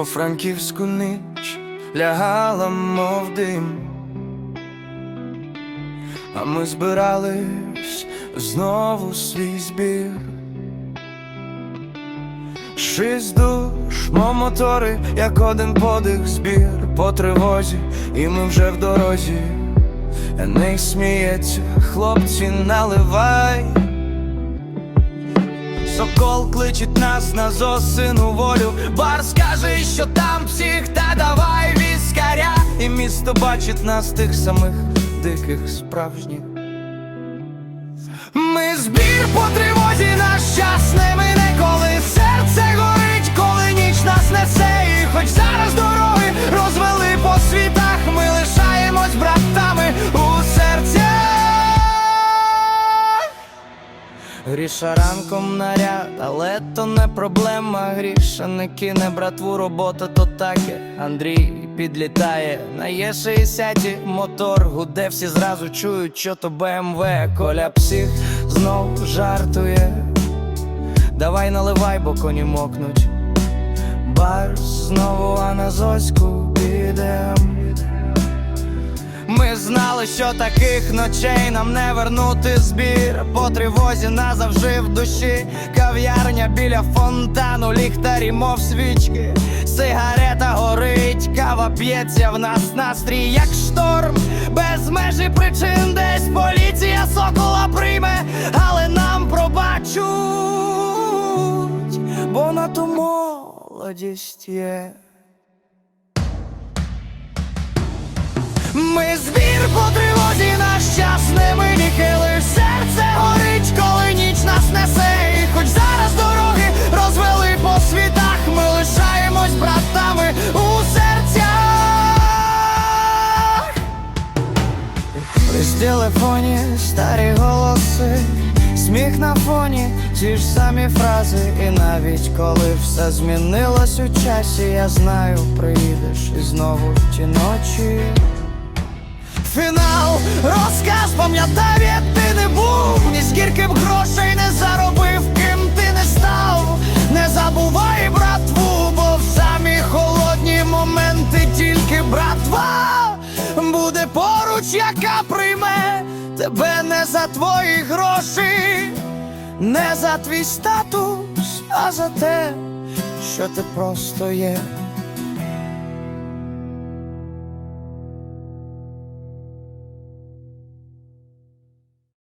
по франківську ніч лягала, мов дим. А ми збирались знову свій збір. Шість душ, мов мотори, як один подих збір по тривозі, і ми вже в дорозі. Не сміється, хлопці, наливай. Сокол кличить нас на зосину волю. Бар скаже, що там всіх, та давай віскаря. І місто бачить нас тих самих диких справжніх. Ми збір по тривозі, наш час не Гріша ранком наряд, але то не проблема. Гріша не кине братву, робота то таке. Андрій підлітає на Є60 мотор гуде, всі зразу чують, що то БМВ. Коля псих знов жартує. Давай наливай, бо коні мокнуть. Бар знову, а на зоську підем. Знали, що таких ночей нам не вернути збір по тривозі назавжди в душі. Кав'ярня біля фонтану, ліхтарі, мов свічки. Сигарета горить, кава п'ється в нас настрій, як шторм, без межі причин десь поліція сокола прийме, але нам пробачуть, бо на ту молодість є. Ми збір по тривозі, наш час не миніхи, лиш серце горить, коли ніч нас несе. І хоч зараз дороги розвели по світах, ми лишаємось братами у серцях. При телефоні старі голоси, сміх на фоні, ті ж самі фрази. І навіть коли все змінилось у часі, я знаю, приїдеш і знову в ті ночі. Пам'ятай, ти не був, ні скільки б грошей не заробив, ким ти не став. Не забувай братву, бо в самі холодні моменти тільки братва буде поруч, яка прийме тебе не за твої гроші, не за твій статус, а за те, що ти просто є.